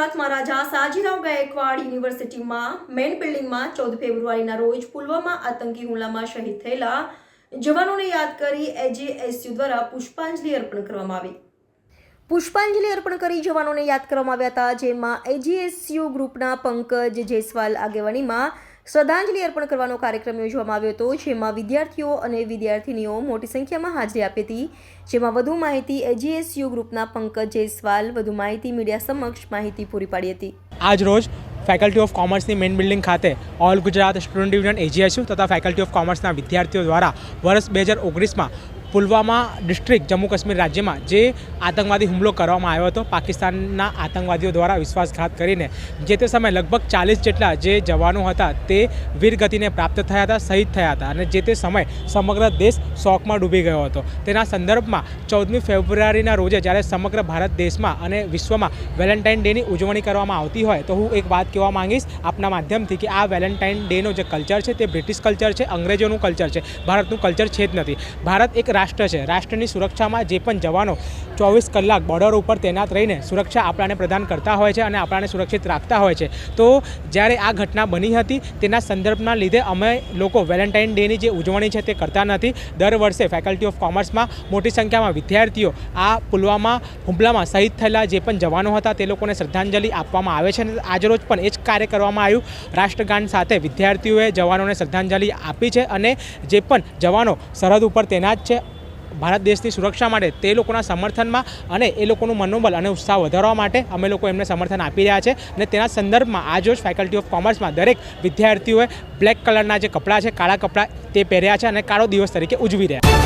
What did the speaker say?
સાજીરાવ ગાયકવાડ યુનિવર્સિટીમાં મેન બિલ્ડિંગમાં ચૌદ ફેબ્રુઆરીના રોજ પુલવામા આતંકી હુમલામાં શહીદ થયેલા જવાનોને યાદ કરી એજેએસયુ દ્વારા પુષ્પાંજલિ અર્પણ કરવામાં આવી. પુષ્પાંજલિ અર્પણ કરી જવાનોને યાદ કરવામાં આવ્યા હતા, જેમાં એજીએસયુ ગ્રુપના પંકજ જયસ્વાલ આગેવાનીમાં શ્રદ્ધાંજલિ અર્પણ કરવાનો કાર્યક્રમ યોજવામાં આવ્યો હતો, જેમાં વિદ્યાર્થીઓ અને વિદ્યાર્થીનીઓ મોટી સંખ્યામાં હાજરી આપી હતી. જેમાં વધુ માહિતી એજીએસયુ ગ્રુપના પંકજ જયસ્વાલ, વધુ માહિતી મીડિયા સમક્ષ માહિતી પૂરી પાડી હતી. આજ રોજ ફેકલ્ટી ઓફ કોમર્સની મેઇન બિલ્ડિંગ ખાતે all Gujarat student union AGSU તથા ફેકલ્ટી ઓફ કોમર્સના વિદ્યાર્થીઓ દ્વારા વર્ષ બે હજાર ઓગણીસમાં પુલવામા ડિસ્ટ્રિક્ટ જમ્મુ કાશ્મીર રાજ્યમાં જે આતંકવાદી હુમલો કરવામાં આવ્યો હતો, પાકિસ્તાનના આતંકવાદીઓ દ્વારા વિશ્વાસઘાત કરીને, જે તે સમયે લગભગ ચાલીસ જેટલા જે જવાનો હતા તે વીરગતિને પ્રાપ્ત થયા હતા, શહીદ થયા હતા અને જે તે સમયે સમગ્ર દેશ શોકમાં ડૂબી ગયો હતો. તેના સંદર્ભમાં ચૌદમી ફેબ્રુઆરીના રોજે જ્યારે સમગ્ર ભારત દેશમાં અને વિશ્વમાં વેલેન્ટાઇન ડેની ઉજવણી કરવામાં આવતી હોય, તો હું એક વાત કહેવા માંગીશ આપના માધ્યમથી કે આ વેલેન્ટાઇન ડેનો જે કલ્ચર છે તે બ્રિટિશ કલ્ચર છે, અંગ્રેજોનું કલ્ચર છે, ભારતનું કલ્ચર છે જ નથી. ભારત એક રાષ્ટ્ર છે. રાષ્ટ્રની સુરક્ષામાં જે પણ જવાનો ચોવીસ કલાક બોર્ડર ઉપર તૈનાત રહીને સુરક્ષા આપણાને પ્રદાન કરતા હોય છે અને આપણાને સુરક્ષિત રાખતા હોય છે. તો જ્યારે આ ઘટના બની હતી, તેના સંદર્ભના લીધે અમે લોકો વેલેન્ટાઇન ડેની જે ઉજવણી છે તે કરતા નથી. દર વર્ષે ફેકલ્ટી ઓફ કોમર્સમાં મોટી સંખ્યામાં વિદ્યાર્થીઓ આ પુલવામા હુમલામાં શહીદ થયેલા જે પણ જવાનો હતા, તે લોકોને શ્રદ્ધાંજલિ આપવામાં આવે છે અને આજરોજ પણ એ જ કાર્ય કરવામાં આવ્યું. રાષ્ટ્રગાન સાથે વિદ્યાર્થીઓએ જવાનોને શ્રદ્ધાંજલિ આપી છે અને જે પણ જવાનો સરહદ ઉપર તૈનાત છે ભારત દેશની સુરક્ષા માટે તે લોકોના સમર્થનમાં અને એ લોકોનું મનોબળ અને ઉત્સાહ વધારવા માટે અમે લોકો એમને સમર્થન આપી રહ્યા છે. અને તેના સંદર્ભમાં આજરોજ ફેકલ્ટી ઓફ કોમર્સમાં દરેક વિદ્યાર્થીઓએ બ્લેક કલરના જે કપડાં છે, કાળા કપડાં તે પહેર્યા છે અને કાળો દિવસ તરીકે ઉજવી રહ્યા છે.